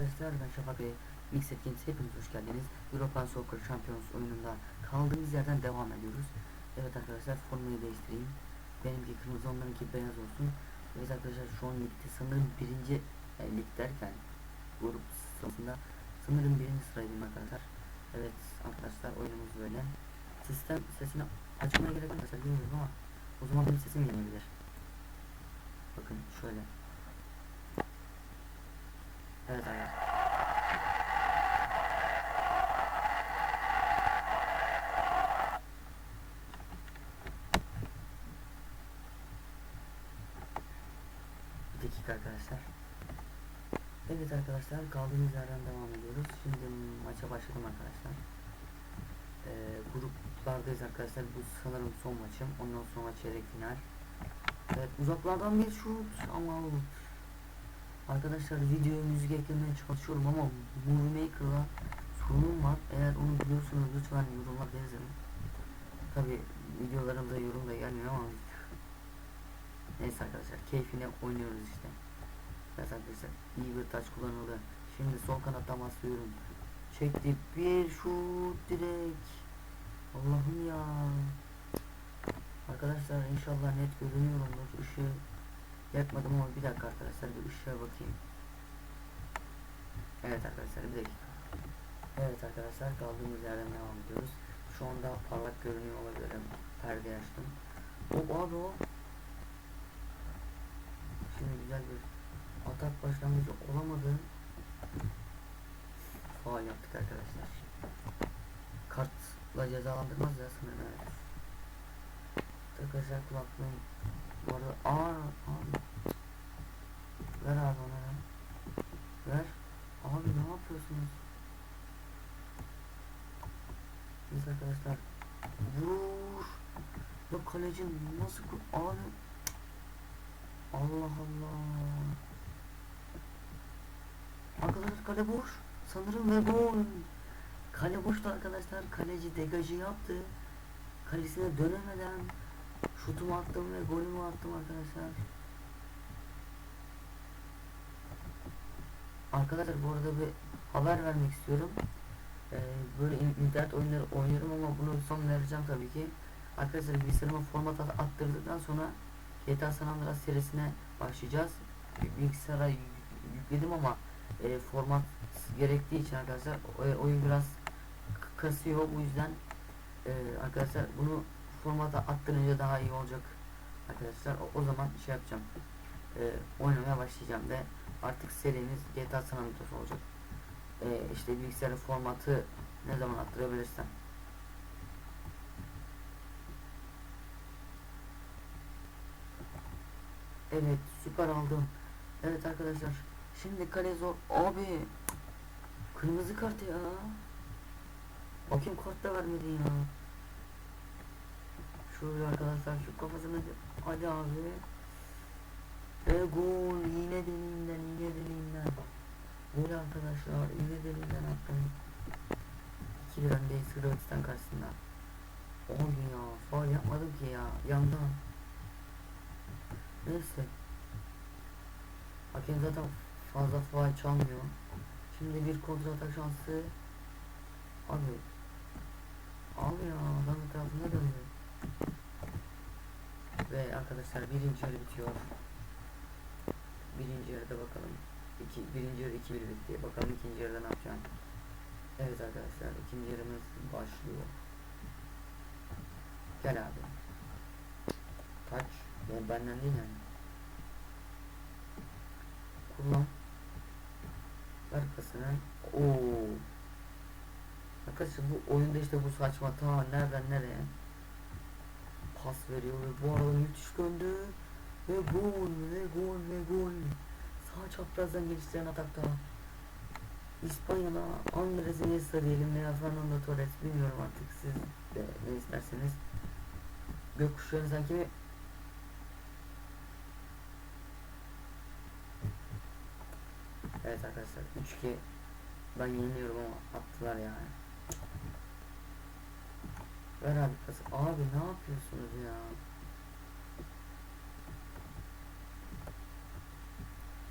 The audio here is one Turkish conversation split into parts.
arkadaşlar ben Şafak Bey. Mix Games hepiniz hoş geldiniz. European Soccer Champions oyununda kaldığımız yerden devam ediyoruz. Evet arkadaşlar formayı değiştireyim. Benimki kırmızı onlarınki beyaz olsun. Evet arkadaşlar şu an ligde sanırım birinci e, lig derken grup sırasında sanırım birinci sıradayım arkadaşlar. Evet arkadaşlar oyunumuz böyle. Sistem sesini açmaya gerek yok arkadaşlar bilmiyorum ama o zaman benim sesim gelmeyebilir. Bakın şöyle. Evet arkadaşlar. Dakika arkadaşlar. Evet arkadaşlar kaldığımız yerden devam ediyoruz. Şimdi maça başladım arkadaşlar. Ee, gruplardayız arkadaşlar. Bu sanırım son maçım. Ondan sonra çeyrek final. Evet uzaklardan bir şut ama Arkadaşlar videoya müzik eklemeye çalışıyorum ama Movie Maker'la sorunum var. Eğer onu biliyorsanız lütfen yorumlarda yazın. Tabi videolarımda yorum da gelmiyor ama Neyse arkadaşlar keyfine oynuyoruz işte. Evet arkadaşlar iyi bir taç kullanıldı. Şimdi sol kanattan basıyorum. Çekti bir şut direkt. Allah'ım ya. Arkadaşlar inşallah net görünüyorumdur. Işığı yakmadım ama bir dakika arkadaşlar bir ışığa bakayım. Evet arkadaşlar bir dakika. Evet arkadaşlar kaldığımız yerden devam ediyoruz. Şu anda parlak görünüyor olabilirim. Perde açtım. O abi o. Şimdi güzel bir atak başlangıcı olamadı. Faal yaptık arkadaşlar. Kartla cezalandırmaz ya sanırım evet. Arkadaşlar kulaklığım bu arada aa abi ver abi ona ya. ver abi ne yapıyorsunuz biz arkadaşlar vur ya kaleci nasıl abi Allah Allah arkadaşlar kale boş sanırım ve gol kale boştu arkadaşlar kaleci degajı yaptı kalesine dönemeden Şutumu attım ve golümü attım arkadaşlar. Arkadaşlar bu arada bir haber vermek istiyorum. Ee, böyle in- internet oyunları oynuyorum ama bunu son vereceğim tabii ki. Arkadaşlar bilgisayarıma format at- attırdıktan sonra GTA San Andreas serisine başlayacağız. Bi- Bilgisayara yü- yükledim ama e, format gerektiği için arkadaşlar o- oyun biraz kasıyor. Bu yüzden e, arkadaşlar bunu formata attırınca daha iyi olacak arkadaşlar. O, o zaman şey yapacağım e, oynamaya başlayacağım ve artık serimiz GTA San Andreas olacak. E, işte bilgisayarın formatı ne zaman attırabilirsem evet süper aldım evet arkadaşlar şimdi kale zor abi kırmızı kart ya Hakim kart da vermedi ya Şöyle arkadaşlar şu kafasını hadi abi. Ve gol yine deliğinden yine deliğinden. Gol arkadaşlar yine deliğinden attım. 2 bir öndeyiz Hırvatistan karşısında. Abi ya faul yapmadım ki ya yandan. Neyse. Hakem zaten fazla faul çalmıyor. Şimdi bir kontra atak şansı. Abi. Abi ya adamın tarafına dönüyor. Ve arkadaşlar birinci yarı bitiyor. Birinci yarıda bakalım. İki, birinci yarı 2-1 bitti. Bakalım ikinci yarıda ne yapacağım. Evet arkadaşlar ikinci yarımız başlıyor. Gel abi. Kaç. Yani benden değil yani. Kullan. Ver pasını. Oo. Arkadaşlar bu oyunda işte bu saçma ta nereden nereye pas veriyor ve bu arada müthiş döndü ve gol ve gol ve gol sağ çaprazdan geliştiren atakta İspanya'da Andres Iniesta diyelim veya Fernando Torres bilmiyorum artık siz de ne isterseniz gökkuşağını sanki Evet arkadaşlar 3-2 ben yeniliyorum ama attılar yani Ver abi pası. Abi ne yapıyorsunuz ya?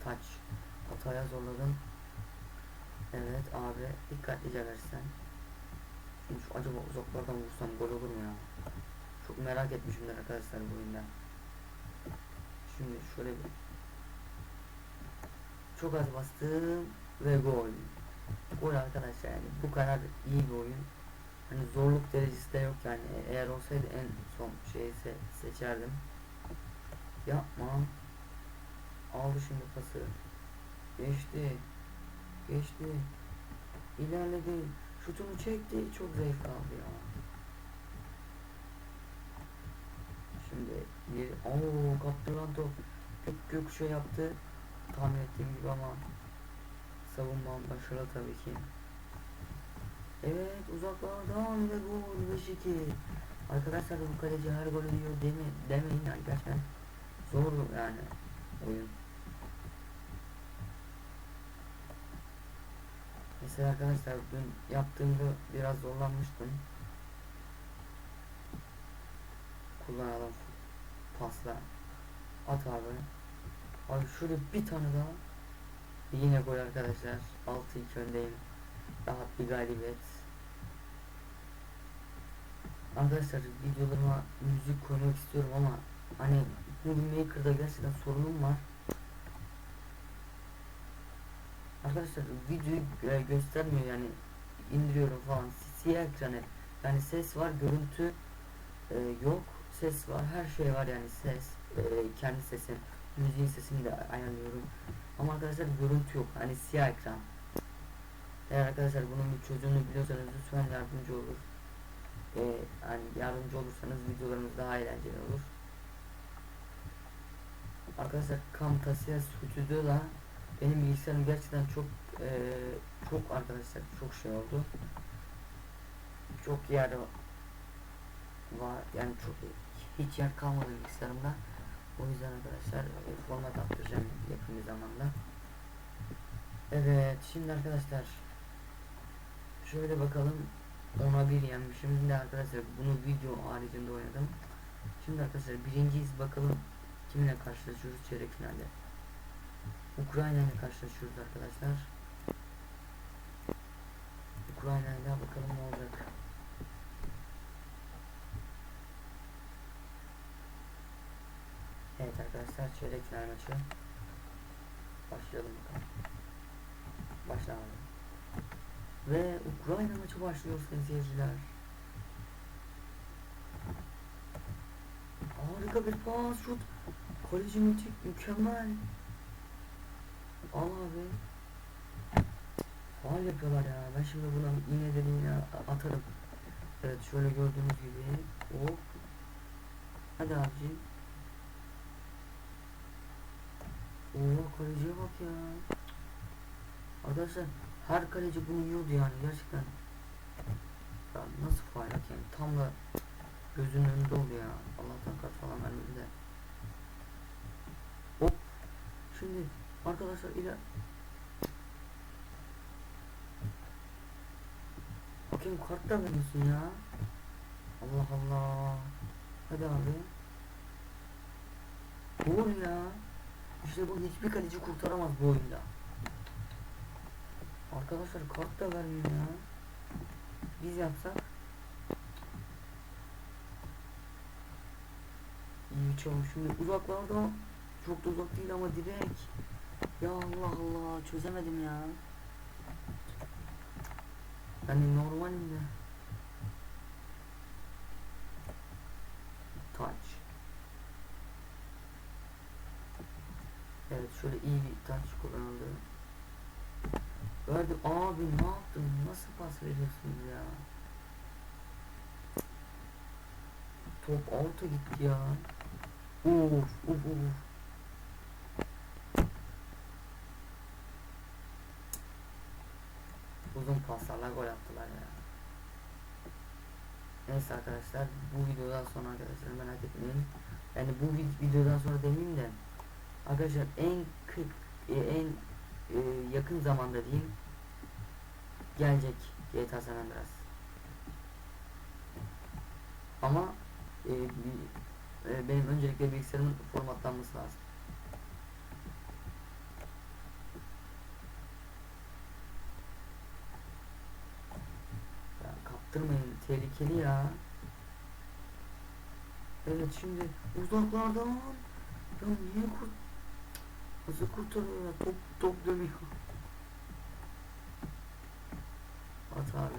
Taç. Hataya zorladım. Evet abi dikkatlice versen. Şu acaba uzaklardan vursam gol olur mu ya? Çok merak etmişimdir arkadaşlar bu oyunda. Şimdi şöyle bir çok az bastım ve gol. Gol arkadaşlar yani bu kadar iyi bir oyun. Hani zorluk derecesi de yok yani E- eğer olsaydı en son şeyi se seçerdim. Yapma. Aldı şimdi pası. Geçti. Geçti. İlerledi. Şutunu çekti. Çok zayıf kaldı ya. Şimdi bir ooo kaptıran top gök gök şey yaptı. Tahmin ettiğim gibi ama savunmam başarılı tabii ki. Evet uzaklardan ve gol 5-2. Arkadaşlar bu kaleci her gol yiyor deme, demeyin yani gerçekten zor yani oyun. Mesela arkadaşlar dün yaptığımda biraz zorlanmıştım. Kullanalım pasla. At abi. Abi şöyle bir tane daha. Yine gol arkadaşlar. 6-2 öndeyim. Rahat bir galibiyet. Arkadaşlar videolarıma müzik koymak istiyorum ama hani Movie Maker'da gerçekten sorunum var. Arkadaşlar videoyu e, göstermiyor yani indiriyorum falan siyah ekran. Yani ses var görüntü e, yok ses var her şey var yani ses e, kendi sesim müziğin sesini de ayarlıyorum. Ama arkadaşlar görüntü yok. Hani siyah ekran. Eğer arkadaşlar bunun bir çözümünü biliyorsanız lütfen yardımcı olur. E, hani yardımcı olursanız videolarımız daha eğlenceli olur. Arkadaşlar Camtasia Studio'da benim bilgisayarım gerçekten çok e, çok arkadaşlar çok şey oldu. Çok yer var. Yani çok hiç yer kalmadı bilgisayarımda o yüzden arkadaşlar format attıracağım yakın bir zamanda. Evet şimdi arkadaşlar. Şöyle bakalım. Ona bir yenmişim. Şimdi arkadaşlar bunu video haricinde oynadım. Şimdi arkadaşlar birinciyiz. Bakalım kimle karşılaşıyoruz? Çeyrek finalde. Ukrayna ile karşılaşıyoruz arkadaşlar. Ukrayna ile bakalım ne olacak Evet arkadaşlar çeyrek final maçı. Başlayalım bakalım. Başla abi. Ve Ukrayna maçı başlıyor sayın seyirciler. Harika bir pas şut. Kaleci müthiş mükemmel. Al abi Faal yapıyorlar ya. Ben şimdi buna iğne dediğine atarım. Evet şöyle gördüğünüz gibi. Hop Hadi abicim Oo kaleciye bak ya. Arkadaşlar her kaleci bunu yiyordu yani gerçekten. Ya nasıl faal yani tam da gözünün önünde oldu ya. Allah'tan kat falan vermedi de. Hop. Şimdi arkadaşlar ile Hakem kart da ya. Allah Allah. Hadi abi. Gol ya. İşte bu hiçbir kaleci kurtaramaz bu oyunda. Arkadaşlar kart da vermiyor ya. Biz yapsak. İyi çalım şimdi uzaklarda çok da uzak değil ama direkt. Ya Allah Allah çözemedim ya. Yani normalinde. Touch. Evet şöyle iyi bir touch kullanıldı. Verdi abi ne yaptın? Nasıl pas veriyorsunuz ya? Top alta gitti ya. Uf uf uf. Uzun paslarla gol attılar ya. Neyse arkadaşlar bu videodan sonra arkadaşlar merak etmeyin. Yani bu vid- videodan sonra demeyeyim de Arkadaşlar en kıt e, en e, yakın zamanda diyeyim gelecek GTA San Andreas. Ama e, e, benim öncelikle bilgisayarımın formatlanması lazım. yaptırmayın. Tehlikeli ya. Evet şimdi uzaklardan ya niye kurt nasıl kurtarıyor top top dönüyor. At abi.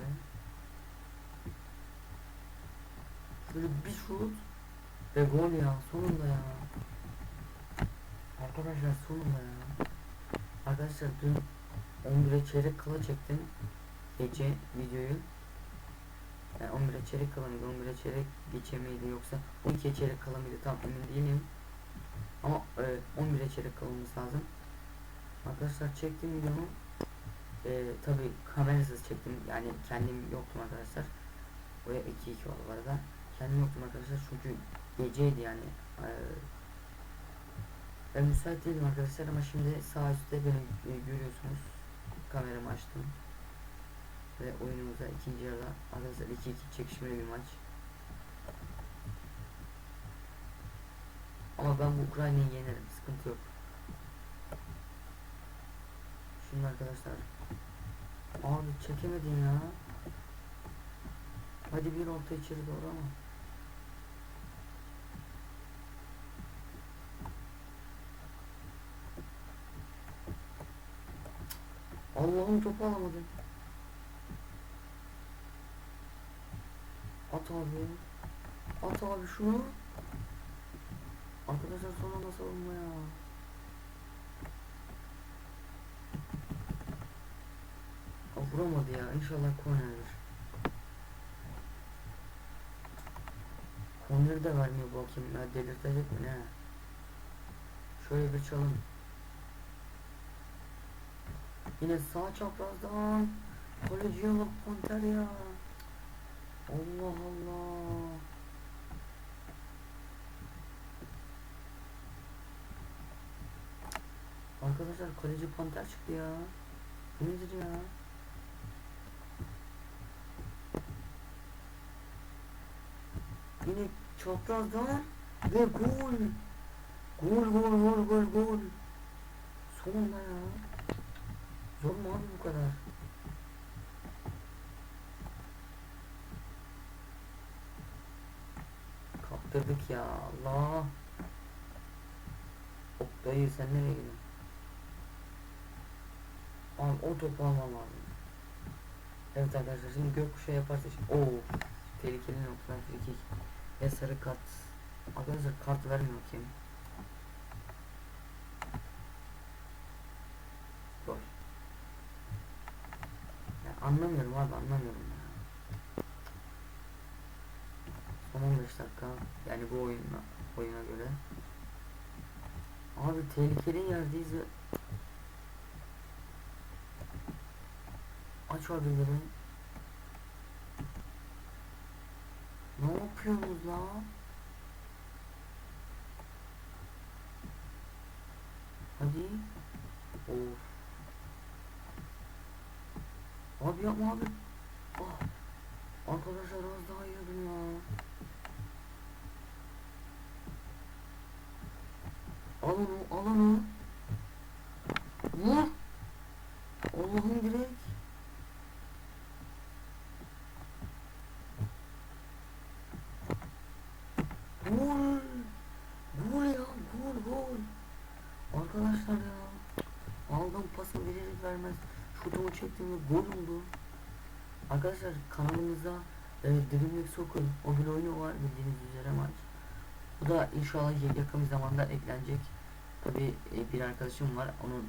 Şöyle bir şut ve gol ya sonunda ya. Arkadaşlar sonunda ya. Arkadaşlar dün 11'e çeyrek kala çektim. Gece videoyu. Yani 11'e çeyrek kala mıydı? 11'e çeyrek geçe yoksa 12'ye çeyrek kala mıydı? Tam emin değilim. Ama e, 11'e çeyrek kalmamız lazım. Arkadaşlar çektim videomu. E, tabi kamerasız çektim. Yani kendim yoktum arkadaşlar. Buraya 2-2 oldu bu arada. Kendim yoktum arkadaşlar çünkü geceydi yani. E, ben müsait değilim arkadaşlar ama şimdi sağ üstte beni e, görüyorsunuz. Kameramı açtım. Ve oyunumuza ikinci yarıda arkadaşlar 2-2 çekişmeli bir maç. Ama ben bu Ukrayna'yı yenerim. Sıkıntı yok. Şimdi arkadaşlar. Abi çekemedin ya. Hadi bir orta içeri doğru ama. Allah'ım topu alamadım. At abi. At abi şunu. Arkadaşlar son anda savunma ya. Aa, vuramadı ya. İnşallah kornerdir. Korneri de vermiyor bu hakem ya. Delirtecek mi ne? Şöyle bir çalım. Yine sağ çaprazdan. Bak Panter ya. Allah Allah. Arkadaşlar kaleci panter çıktı ya. Bu nedir ya? Yine çaprazdan ve gol. Gol gol gol gol gol. Sonunda ya. Zor mu abi bu kadar? Kaptırdık ya Allah. Oktay'ı sen nereye gidiyorsun? Abi o topu almam lazım. Evet arkadaşlar şimdi gökkuşağı yaparsa şimdi Oo, tehlikeli noktadan frikik ve sarı kart. Arkadaşlar kart vermiyor kim? Gol. Ya anlamıyorum abi anlamıyorum ya. Son 15 dakika yani bu oyuna oyuna göre. Abi tehlikeli yerdeyiz ve Aç abileri. Ne yapıyorsunuz la? Hadi. Of. Abi yapma abi. Ah. Arkadaşlar az daha yiyordum ya. Al onu, al onu. Vur. Allah'ım direkt. Gol. Gol ya, gol gol. Arkadaşlar ya. Aldım pası verir vermez. Şutumu çektim ve gol oldu. Arkadaşlar kanalımızda e, Dreamlink Soccer mobil oyunu var bildiğiniz üzere maç. Bu da inşallah yakın bir zamanda eklenecek. Tabi e, bir arkadaşım var. Onun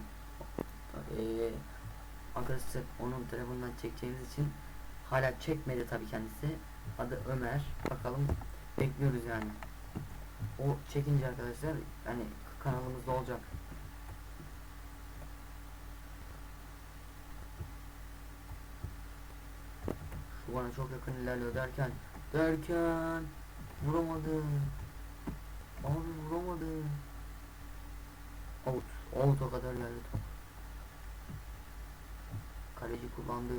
e, arkadaşlar onun telefonundan çekeceğimiz için hala çekmedi tabi kendisi. Adı Ömer. Bakalım bekliyoruz yani. O çekince arkadaşlar yani kanalımızda olacak. Şu bana çok yakın ilerliyor derken derken vuramadı. Abi vuramadı. Out. Out'a kadar geldi. Kaleci kullandı.